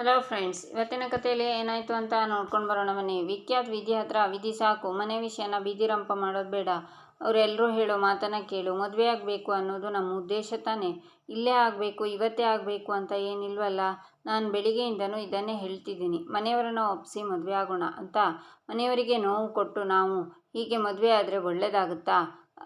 Hello friends ಇವತ್ತಿನ ಕಥೆಯಲ್ಲಿ ಏನಾಯಿತು ಅಂತ ನೋಡ್ಕೊಂಡು ಬರೋಣ ಮನೆ ವಿಖ್ಯಾತ್ ವಿಧಿ ಹತ್ರ ವಿಧಿ ಸಾಕು, ಮನೆ ವಿಷಯನ ಬೀದಿರಂಪ ಮಾಡೋದು ಬೇಡ. ಅವರೆಲ್ಲರೂ ಹೇಳೋ ಮಾತನ್ನು ಕೇಳು, ಮದುವೆ ಆಗಬೇಕು ಅನ್ನೋದು ನಮ್ಮ ಉದ್ದೇಶ ತಾನೇ. ಇಲ್ಲೇ ಆಗಬೇಕು, ಇವತ್ತೇ ಆಗಬೇಕು ಅಂತ ಏನಿಲ್ವಲ್ಲ? ನಾನು ಬೆಳಿಗ್ಗೆಯಿಂದನೂ ಇದನ್ನೇ ಹೇಳ್ತಿದ್ದೀನಿ. ಮನೆಯವರನ್ನ ಒಪ್ಪಿಸಿ ಮದುವೆ ಆಗೋಣ ಅಂತ. ಮನೆಯವರಿಗೆ ನೋವು ಕೊಟ್ಟು ನಾವು, ಹೀಗೆ ಮದುವೆ ಆದರೆ ಒಳ್ಳೆಯದಾಗುತ್ತಾ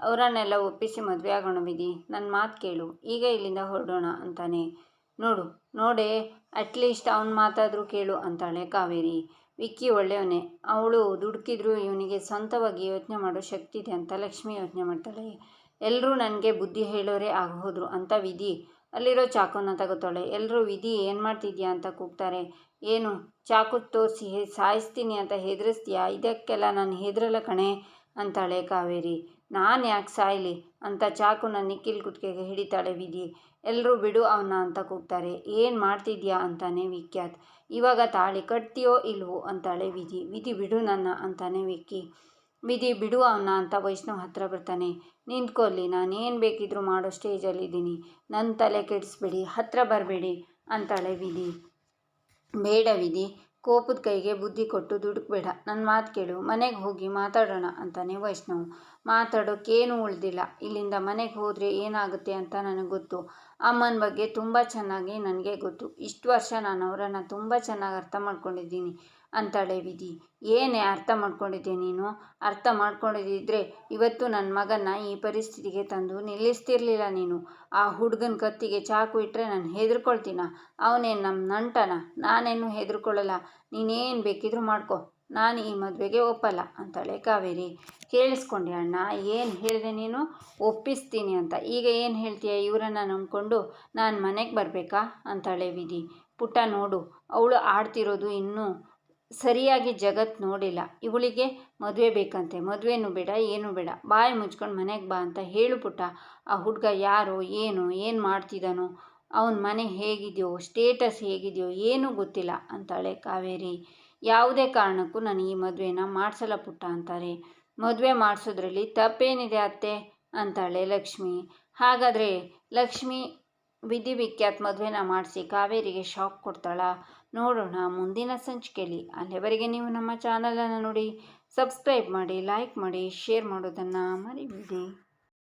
ಅವರನ್ನೆಲ್ಲ ಒಪ್ಪಿಸಿ ಮದುವೆ ಆಗೋಣ ವಿಧಿ ನನ್ನ ಮಾತು ಕೇಳು. ಈಗ ಇಲ್ಲಿಂದ ಹೊರಡೋಣ ಅಂತಾನೆ. ನೋಡು, ನೋಡೆ, ಅಟ್ಲೀಸ್ಟ್ ಅವನ ಮಾತಾದರೂ ಕೇಳು ಅಂತಾಳೆ ಕಾವೇರಿ. ವಿಕ್ಕಿ ಒಳ್ಳೆಯವನೇ. ಅವಳು ದುಡುಕಿದ್ರು ಇವನಿಗೆ ಸ್ವಂತವಾಗಿ ಯೋಚನೆ ಮಾಡೋ ಶಕ್ತಿ ಇದೆ ಅಂತ ಲಕ್ಷ್ಮಿ ಯೋಚನೆ ಮಾಡ್ತಾಳೆ. ಎಲ್ಲರೂ ನನಗೆ ಬುದ್ಧಿ ಹೇಳೋರೇ ಆಗೋದ್ರು ಅಂತ ವಿಧಿ. ಅಲ್ಲಿರೋ ಚಾಕುನ ತಗೋತಾಳೆ. ಎಲ್ಲರೂ ವಿಧಿ, ಏನು ಮಾಡ್ತಿದ್ಯಾ ಅಂತ ಕೂಗ್ತಾರೆ. ಏನು, ಚಾಕು ತೋರಿಸಿ, ಸಾಯಿಸ್ತೀನಿ ಅಂತ ಹೆದರಿಸ್ತೀಯಾ? ಇದಕ್ಕೆಲ್ಲ ನಾನು ಹೆದರಲ್ಲ ಕಣೆ, ಅಂತಾಳೆ ಕಾವೇರಿ. ನಾನು ಯಾಕೆ ಸಾಯಲಿ? ಅಂತ ಚಾಕುನ ನಿಖಿಲ್ ಕುತ್ತಿಗೆಗೆ ಹಿಡಿತಾಳೆ ವಿಧಿ. ಎಲ್ಲರೂ ಬಿಡು ಅವನ್ನ ಅಂತ ಕೂಗ್ತಾರೆ. ಏನು ಮಾಡ್ತಿದ್ಯಾ ಅಂತಾನೆ ವಿಖ್ಯಾತ್. ಇವಾಗ ತಾಳಿ ಕಟ್ತೀಯೋ ಇಲ್ವೋ ಅಂತಾಳೆ ವಿಧಿ. ವಿಧಿ ಬಿಡು ನನ್ನ ಅಂತಾನೆ ವಿಕ್ಕಿ. ವಿಧಿ ಬಿಡು ಅವನ್ನ ಅಂತ ವೈಷ್ಣವ್ ಹತ್ರ ಬರ್ತಾನೆ. ನಿಂತ್ಕೊಳ್ಳಿ ನಾನೇನು ಬೇಕಿದ್ರೂ ಮಾಡೋ ಸ್ಟೇಜಲ್ಲಿದ್ದೀನಿ ನನ್ನ ತಲೆ ಕೆಡಿಸ್ಬೇಡಿ, ಹತ್ರ ಬರಬೇಡಿ ಅಂತಾಳೆ ವಿಧಿ. ಬೇಡ ವಿಧಿ. ಕೋಪದ ಕೈಗೆ ಬುದ್ಧಿ ಕೊಟ್ಟು ದುಡುಕ್ಬೇಡ. ನನ್ನ ಮಾತು ಕೇಳು. ಮನೆಗೆ ಹೋಗಿ ಮಾತಾಡೋಣ ಅಂತಾನೆ ವೈಷ್ಣವ್. ಮಾತಾಡೋಕ್ಕೇನು ಉಳಿದಿಲ್ಲ. ಇಲ್ಲಿಂದ ಮನೆಗೆ ಹೋದರೆ ಏನಾಗುತ್ತೆ ಅಂತ ನನಗೆ ಗೊತ್ತು. ಅಮ್ಮನ ಬಗ್ಗೆ ತುಂಬ ಚೆನ್ನಾಗಿ ನನಗೆ ಗೊತ್ತು. ಇಷ್ಟು ವರ್ಷ ನಾನು ಅವರನ್ನು ತುಂಬ ಚೆನ್ನಾಗಿ ಅರ್ಥ ಮಾಡ್ಕೊಂಡಿದ್ದೀನಿ. ಅಂತಾಳೆ ವಿಧಿ. ಏನೇ ಅರ್ಥ ಮಾಡ್ಕೊಂಡಿದ್ದೆ ನೀನು? ಅರ್ಥ ಮಾಡ್ಕೊಂಡಿದ್ದಿದ್ರೆ ಇವತ್ತು ನನ್ನ ಮಗನ ಈ ಪರಿಸ್ಥಿತಿಗೆ ತಂದು ನಿಲ್ಲಿಸ್ತಿರ್ಲಿಲ್ಲ ನೀನು. ಆ ಹುಡುಗನ ಕತ್ತಿಗೆ ಚಾಕು ಇಟ್ಟರೆ ನಾನು ಹೆದರ್ಕೊಳ್ತೀನ? ಅವನೇನು ನಮ್ಮ ನಂಟನ? ನಾನೇನು ಹೆದರ್ಕೊಳ್ಳಲ್ಲ ನೀನೇನು ಬೇಕಿದ್ರೂ ಮಾಡ್ಕೊ. ನಾನು ಈ ಮದುವೆಗೆ ಒಪ್ಪಲ್ಲ, ಅಂತಾಳೆ ಕಾವೇರಿ. ಕೇಳಿಸ್ಕೊಂಡೆ ಅಣ್ಣ, ಏನು ಹೇಳಿದೆ ನೀನು? ಒಪ್ಪಿಸ್ತೀನಿ ಅಂತ. ಈಗ ಏನು ಹೇಳ್ತೀಯ ಇವರನ್ನು ನಂಬಿಕೊಂಡು ನಾನು ಮನೆಗೆ ಬರಬೇಕಾ? ಅಂತಾಳೆ ವಿಧಿ. ಪುಟ್ಟ ನೋಡು, ಅವಳು ಆಡ್ತಿರೋದು ಇನ್ನೂ ಸರಿಯಾಗಿ ಜಗತ್ತು ನೋಡಿಲ್ಲ. ಇವಳಿಗೆ ಮದುವೆ ಬೇಕಂತೆ. ಮದುವೆನೂ ಬೇಡ, ಏನೂ ಬೇಡ. ಬಾಯಿ ಮುಚ್ಕೊಂಡು ಮನೆಗೆ ಬಾ ಅಂತ ಹೇಳು ಪುಟ್ಟ. ಆ ಹುಡುಗ ಯಾರು, ಏನು ಏನು ಮಾಡ್ತಿದ್ದಾನೋ ಅವನ ಮನೆ ಹೇಗಿದೆಯೋ, ಸ್ಟೇಟಸ್ ಹೇಗಿದೆಯೋ, ಏನೂ ಗೊತ್ತಿಲ್ಲ ಅಂತಾಳೆ ಕಾವೇರಿ. ಯಾವುದೇ ಕಾರಣಕ್ಕೂ ನಾನು ಈ ಮದುವೆನ ಮಾಡಿಸಲ್ಲ ಪುಟ್ಟ ಅಂತಾರೆ. ಮದುವೆ ಮಾಡಿಸೋದ್ರಲ್ಲಿ ತಪ್ಪೇನಿದೆ ಅತ್ತೆ? ಅಂತಾಳೆ ಲಕ್ಷ್ಮಿ. ಹಾಗಾದರೆ ಲಕ್ಷ್ಮಿ ವಿಧಿವಿಖ್ಯಾತ್ ಮದುವೆನ ಮಾಡಿಸಿ ಕಾವೇರಿಗೆ ಶಾಕ್ ಕೊಡ್ತಾಳ. ನೋಡೋಣ, ಮುಂದಿನ ಸಂಚಿಕೆಯಲ್ಲಿ ಅಲ್ಲಿವರೆಗೆ ನೀವು ನಮ್ಮ ಚಾನಲನ್ನು ನೋಡಿ, ಸಬ್ಸ್ಕ್ರೈಬ್ ಮಾಡಿ, ಲೈಕ್ ಮಾಡಿ, ಶೇರ್ ಮಾಡೋದನ್ನು ಮರಿಬೇಡಿ.